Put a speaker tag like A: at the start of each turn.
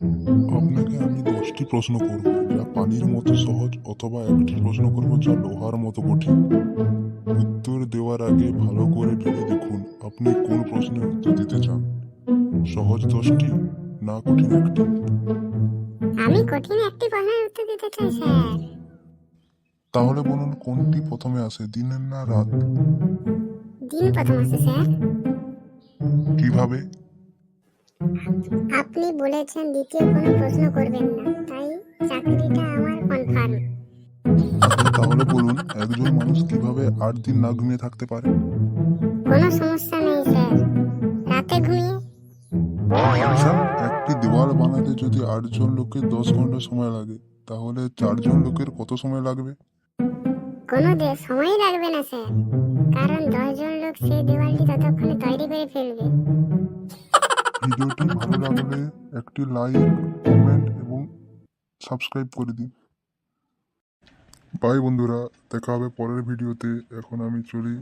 A: আপনাকে আমি দশটি প্রশ্ন করব। যা পানির মতো সহজ অথবা একটি প্রশ্ন করব যা লোহার মতো কঠিন। উত্তর দেওয়ার আগে ভালো করে ভেবে দেখুন আপনি কোন প্রশ্নের উত্তর দিতে চান। সহজ দশটি না কঠিন একটি?
B: আমি কঠিন একটি প্রশ্নের উত্তর দিতে চাই স্যার।
A: তাহলে বলুন কোনটি প্রথমে আসে দিনের না রাত?
B: দিন প্রথম আছে স্যার।
A: কীভাবে?
B: আপনি বলেছেন দ্বিতীয় কোনো প্রশ্ন করবেন না তাই চাকরিটা আমার কনফার্ম
A: তাহলে বলুন একজন মানুষ কীভাবে আট দিন না ঘুমিয়ে থাকতে পারে?
B: কোনো সমস্যা নেই স্যার। রাতে ঘুমিয়ে?
A: আচ্ছা একটি দেওয়াল বানাতে যদি আটজন লোকের দশ ঘণ্টা সময় লাগে তাহলে চারজন লোকের কত সময় লাগবে?
B: কোনো দে সময়ই লাগবে না স্যার। কারণ দশজন লোক সেই দেওয়ালটি ততক্ষণে তৈরি করে ফেলবে।
A: ভিডিওটি ভালো লাগলে একটি লাইক, কমেন্ট এবং সাবস্ক্রাইব করে দিন। বাই বন্ধুরা, দেখা হবে পরের ভিডিওতে। এখন আমি চলি।